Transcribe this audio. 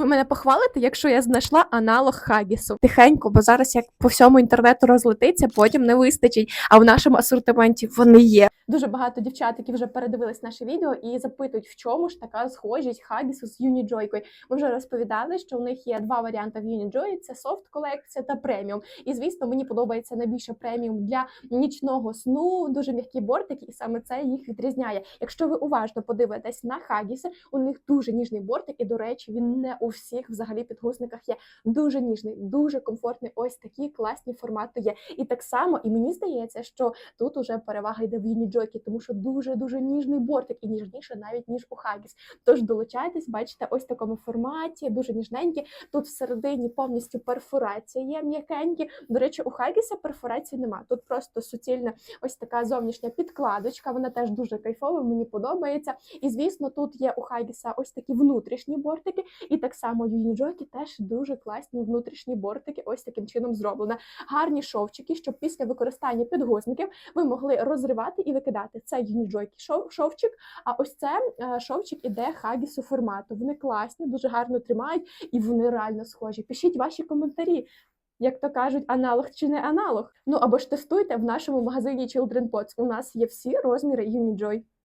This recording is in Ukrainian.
Ви мене похвалите, якщо я знайшла аналог Хагісу. Тихенько, бо зараз як по всьому інтернету розлетиться, потім не вистачить. А в нашому асортименті вони є. Дуже багато дівчат, які вже передивились наше відео і запитують, в чому ж така схожість Хагісу з Юніджойкою. Ми вже розповідали, що у них є два варіанти в Юніджої: це софт колекція та преміум. І звісно, мені подобається найбільше преміум для нічного сну, дуже м'які бортики, і саме це їх відрізняє. Якщо ви уважно подивитесь на Хагіси, у них дуже ніжний бортик, і до речі, він не у всіх взагалі підгузниках є дуже ніжний, дуже комфортний. Ось такі класні формати є. І так само, і мені здається, що тут уже перевага йде в Юніджойкі, тому що дуже дуже ніжний бортик і ніжніше навіть ніж у Хагіс. Тож долучайтесь, бачите, ось в такому форматі, дуже ніжненькі. Тут всередині повністю перфорація є м'якенькі. До речі, у Хагіса перфорації нема. Тут просто суцільна ось така зовнішня підкладочка. Вона теж дуже кайфова, мені подобається. І звісно, тут є у Хагіса ось такі внутрішні бортики, і так само Юніджойки теж дуже класні внутрішні бортики. Ось таким чином зроблено. Гарні шовчики, щоб після використання підгузників ви могли розривати і викидати. Це Юніджойки шов- шовчик. А ось це е, шовчик іде Хагісу формату. Вони класні, дуже гарно тримають і вони реально схожі. Пишіть ваші коментарі. Як то кажуть, аналог чи не аналог. Ну або ж тестуйте в нашому магазині Children Pots. У нас є всі розміри Unijoy.